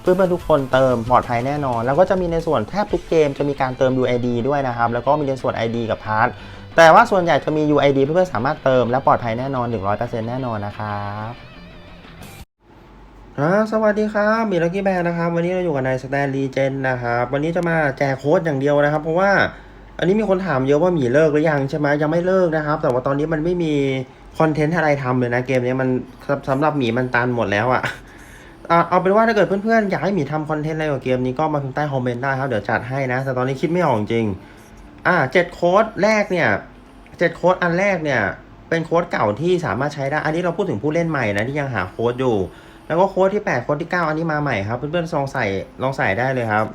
เพื่อนๆทุกคนเติมปลอดภัยแน่นอน แล้วก็จะมีในส่วนแทบทุกเกมจะมีการเติม UID ด้วยนะครับ แล้วก็มีในส่วน ID กับพาร์ทแต่ว่าส่วนใหญ่จะมี UID เพื่อนๆสามารถเติมและปลอดภัยแน่นอน 100%แน่นอนนะครับสวัสดีครับมีลักกี้แบงนะครับ วันนี้เราอยู่กับนายสแตนลีเจนนะครับวันนี้จะมาแจกโค้ดอย่างเดียวนะครับ เพราะว่าอันนี้มีคนถามเยอะว่าหมีเลิกหรือยังใช่ไหมยังไม่เลิกนะครับ แต่ว่าตอนนี้มันไม่มีคอนเทนต์อะไรทำเลยนะเกมนี้มันสำสำหรับหมีมันตันหมดแล้วอะ อะเอาเป็นว่าถ้าเกิดเพื่อนๆ อยากให้หมีทำคอนเทนต์อะไรกับเกมนี้ก็มาพิมพ์ใต้คอมเมนต์ได้ครับ เดี๋ยวจัดให้นะ แต่ตอนนี้คิดไม่ออกจริง อ่าเจ็ดโค้ดแรกเนี่ยเจ็ดโค้ดอันแรกเนี่ย เป็นโค้ดเก่าที่สามารถใช้ได้ อันนี้เราพูดถึงผู้เล่นใหม่นะที่ยังหาโค้ดอยู่ แล้วก็โค้ดที่แปดโค้ดที่เก้าอันนี้มาใหม่ครับ เพื่อนๆลองใส่ลองใส่ได้เลยครับ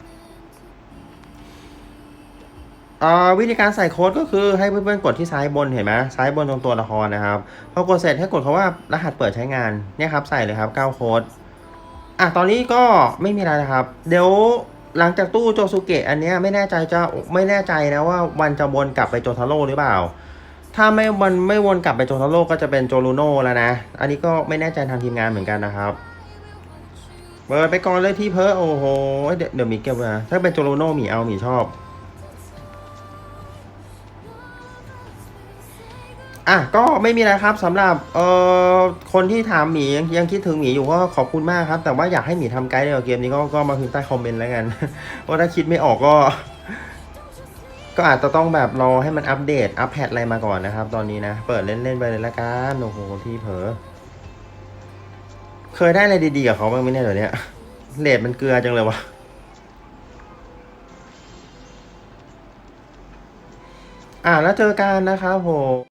อ่าวิธีการใส่โค้ดก็คือให้เพื่อนๆกดที่ซ้ายบนเห็นไหมซ้ายบนตรงตัวละครนะครับพอกดเสร็จให้กดคาว่ารหัสเปิดใช้งานเนี่ยครับใส่เลยครับเก้าโค้ด อะตอนนี้ก็ไม่มีอะไรนะครับ เดี๋ยวหลังจากตู้โจซูเกะอันเนี้ยไม่แน่ใจจะไม่แน่ใจนะว่าวันจะวนกลับไปโจทาโร่หรือเปล่า ถ้าไม่วันไม่วนกลับไปโจทาโร่ก็จะเป็นโจลูโน่แล้วนะ อันนี้ก็ไม่แน่ใจทางทีมงานเหมือนกันนะครับเปิดไปก่อนเลยที่เพ้อโอ้โหเดี๋ยวมีเก็บไว้นะถ้าเป็นโจลูโน่หมีเอาหมีชอบ อะก็ไม่มีอะไรครับสำหรับเอ่อคนที่ถามหมียังยังคิดถึงหมีอยู่ก็ขอบคุณมากครับ แต่ว่าอยากให้หมีทำไกด์ในเกมนี้ก็ก็มาพิมพ์ใต้คอมเมนต์แล้วกันว่าถ้าคิดไม่ออกก็ ก็อาจจะต้องแบบรอให้มันอัปเดตอัปแพดอะไรมาก่อนนะครับ ตอนนี้นะ เปิดเล่นๆไปเลยละกันโอ้โหที่เผลอเคยได้อะไรดีๆกับเขาบ้างไหมเนี่ยเดี๋ยวนี้เลดมันเกลือจังเลยวะอะแล้วเจอกันนะครับผม